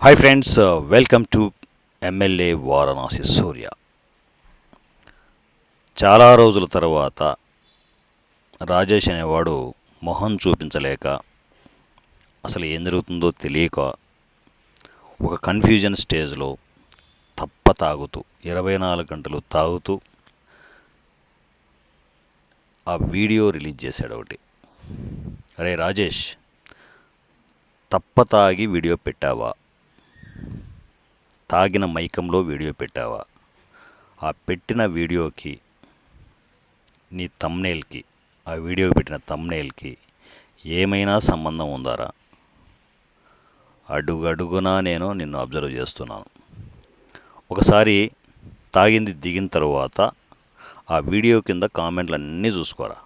Hi friends welcome to MLA Varanasi Surya చాలా రోజుల తర్వాత రాజేష్ అనేవాడు మొహం చూపించలేక అసలు ఏం జరుగుతుందో తెలియక ఒక కన్ఫ్యూజన్ స్టేజ్లో తప్ప తాగుతూ ఇరవై నాలుగు గంటలు తాగుతూ ఆ వీడియో రిలీజ్ చేశాడు ఒకటి. అరే రాజేష్ తప్ప తాగి వీడియో పెట్టావా? తాగిన మైకంలో వీడియో పెట్టావా? ఆ పెట్టిన వీడియోకి నీ తమ్నేల్కి ఆ వీడియో పెట్టిన తమ్నేల్కి ఏమైనా సంబంధం ఉందారా? అడుగడుగునా నేను నిన్ను అబ్జర్వ్ చేస్తున్నాను. ఒకసారి తాగింది దిగిన తర్వాత ఆ వీడియో కింద కామెంట్లు అన్నీ చూసుకోరా.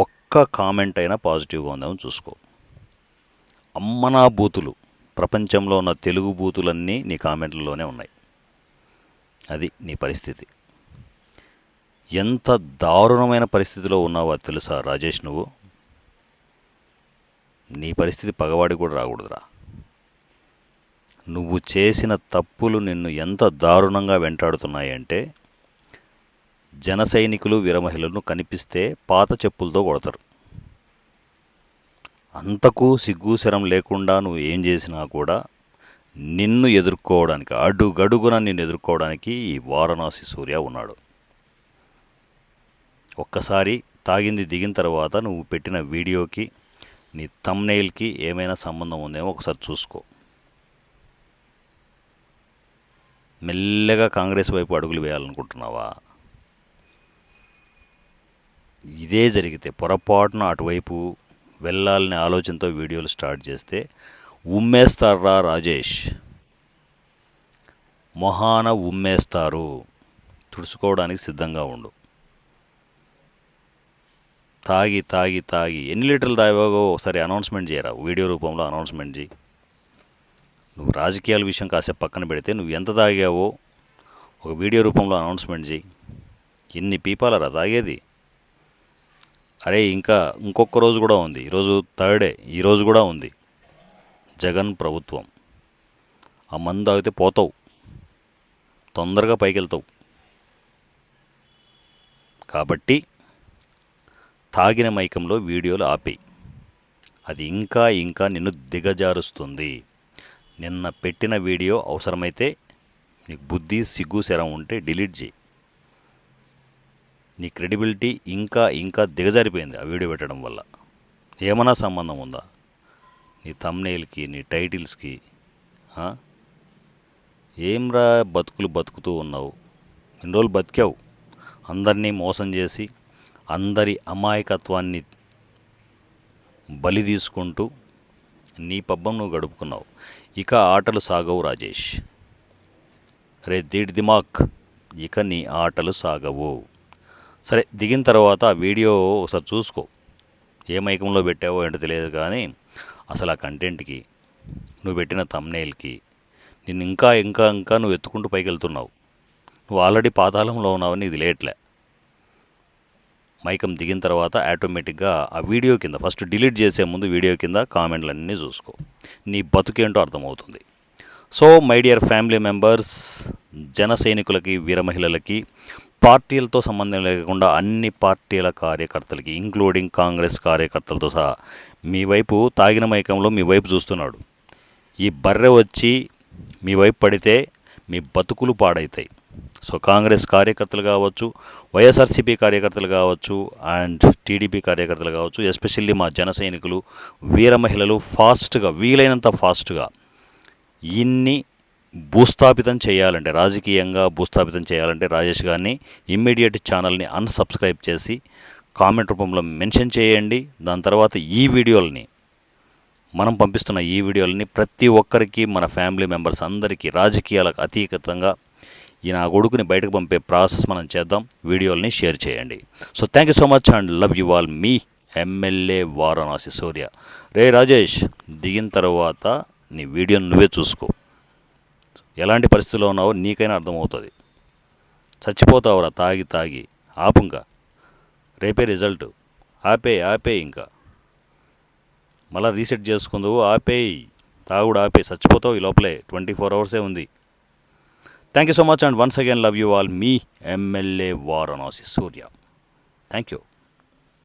ఒక్క కామెంట్ అయినా పాజిటివ్గా ఉందేమో చూసుకో. అమ్మనా బూతులు. ప్రపంచంలో ఉన్న తెలుగు బూతులన్నీ నీ కామెంట్లలోనే ఉన్నాయి. అది నీ పరిస్థితి. ఎంత దారుణమైన పరిస్థితిలో ఉన్నావో అది తెలుసా రాజేష్ నువ్వు? నీ పరిస్థితి పగవాడి కూడా రాకూడదురా. నువ్వు చేసిన తప్పులు నిన్ను ఎంత దారుణంగా వెంటాడుతున్నాయంటే జన సైనికులు వీరమహిళలను కనిపిస్తే పాత చెప్పులతో కొడతారు. అంతకు సిగ్గుశరం లేకుండా నువ్వు ఏం చేసినా కూడా నిన్ను ఎదుర్కోవడానికి అడుగడుగున నిన్ను ఎదుర్కోవడానికి ఈ వారణాసి సూర్య ఉన్నాడు. ఒక్కసారి తాగింది దిగిన తర్వాత నువ్వు పెట్టిన వీడియోకి నీ తమ్నెయిల్కి ఏమైనా సంబంధం ఉందేమో ఒకసారి చూసుకో. మెల్లగా కాంగ్రెస్ వైపు అడుగులు వేయాలనుకుంటున్నావా? ఇదే జరిగితే పొరపాటున అటువైపు వెళ్ళాలనే ఆలోచనతో వీడియోలు స్టార్ట్ చేస్తే ఉమ్మేస్తారా రాజేష్? మొహాన ఉమ్మేస్తారు. తుడుచుకోవడానికి సిద్ధంగా ఉండు. తాగి తాగి తాగి. ఎన్ని లీటర్లు తాగావో ఒకసారి అనౌన్స్మెంట్ చేయరా? వీడియో రూపంలో అనౌన్స్మెంట్ చేయి. నువ్వు రాజకీయాల విషయం కాసేపు పక్కన పెడితే నువ్వు ఎంత తాగావో ఒక వీడియో రూపంలో అనౌన్స్మెంట్ చేయి. ఎన్ని పీపాలరా తాగేది? అరే ఇంకా ఇంకొక రోజు కూడా ఉంది. ఈరోజు థర్డే ఈరోజు కూడా ఉంది. జగన్ ప్రభుత్వం. ఆ మందు తాగితే పోతావు. తొందరగా పైకి వెళ్తావు కాబట్టి తాగిన మైకంలో వీడియోలు ఆపేయి అది ఇంకా ఇంకా నిన్ను దిగజారుస్తుంది. నిన్న పెట్టిన వీడియో అవసరమైతే నీకు బుద్ధి సిగ్గు శరం ఉంటే డిలీట్ చేయి. నీ క్రెడిబిలిటీ ఇంకా ఇంకా దిగజారిపోయింది ఆ వీడియో పెట్టడం వల్ల. ఏమన్నా సంబంధం ఉందా? నీ తమ్నేల్కి నీ టైటిల్స్కి ఏం ఏంరా బతుకులు బతుకుతూ ఉన్నావు? ఇన్ని రోజులు బతికావు. అందరినీ మోసం చేసి అందరి అమాయకత్వాన్ని బలి తీసుకుంటూ నీ పబ్బం నువ్వు గడుపుకున్నావు. ఇక ఆటలు సాగవు రాజేష్. రే దీడి దిమాక్ ఇక నీ ఆటలు సాగవు. సరే దిగిన తర్వాత ఆ వీడియో ఒకసారి చూసుకో. ఏ మైకంలో పెట్టావో ఏంటో తెలియదు కానీ అసలు ఆ కంటెంట్కి నువ్వు పెట్టిన తమ్నేల్కి నిన్ను ఇంకా ఇంకా ఇంకా నువ్వు ఎత్తుకుంటూ పైకి వెళ్తున్నావు నువ్వు ఆల్రెడీ పాతాళంలో ఉన్నావని ఇది లేట్లే. మైకం దిగిన తర్వాత ఆటోమేటిక్గా ఆ వీడియో కింద ఫస్ట్ డిలీట్ చేసే ముందు వీడియో కింద కామెంట్లన్నీ చూసుకో. నీ బతుకేంటో అర్థమవుతుంది. So my dear family members జన సైనికులకి వీర మహిళలకి పార్టీలతో సంబంధం లేకుండా అన్ని పార్టీల కార్యకర్తలకి ఇంక్లూడింగ్ కాంగ్రెస్ కార్యకర్తలతో సహా మీ వైపు తాగిన మైకంలో మీ వైపు చూస్తున్నాడు. ఈ బర్రె వచ్చి మీ వైపు పడితే మీ బతుకులు పాడవుతాయి సో కాంగ్రెస్ కార్యకర్తలు కావచ్చు వైఎస్ఆర్సీపీ కార్యకర్తలు కావచ్చు అండ్ టీడీపీ కార్యకర్తలు కావచ్చు ఎస్పెషల్లీ మా జన సైనికులు వీర మహిళలు ఫాస్ట్గా వీలైనంత ఫాస్ట్గా ఇన్ని భూస్థాపితం చేయాలంటే రాజకీయంగా భూస్థాపితం చేయాలంటే రాజేష్ గారిని ఇమ్మీడియట్ ఛానల్ని అన్సబ్స్క్రైబ్ చేసి కామెంట్ రూపంలో మెన్షన్ చేయండి. దాని తర్వాత ఈ వీడియోలని మనం పంపిస్తున్న ఈ వీడియోలని ప్రతి ఒక్కరికి మన ఫ్యామిలీ మెంబర్స్ అందరికీ రాజకీయాలకు అతీతంగా ఈ నా కొడుకుని బయటకు పంపే ప్రాసెస్ మనం చేద్దాం. వీడియోలని షేర్ చేయండి. So thank you so much and love you all me MLA Varanasi Surya. రే రాజేష్ దిగిన తర్వాత నీ వీడియోని నువ్వే చూసుకో. ఎలాంటి పరిస్థితిలో ఉన్నావో నీకైనా అర్థమవుతుంది. చచ్చిపోతావురా తాగి తాగి. ఆపుంకా. రేపే రిజల్ట్. ఆపే ఆపే ఇంకా. మళ్ళీ రీసెట్ చేసుకుందువు ఆపేయి. తాగుడు ఆపే చచ్చిపోతావు ఈ లోపలే. ట్వంటీ ఫోర్ అవర్సే ఉంది. Thank you so much and once again love you all me MLA Varanasi Surya thank you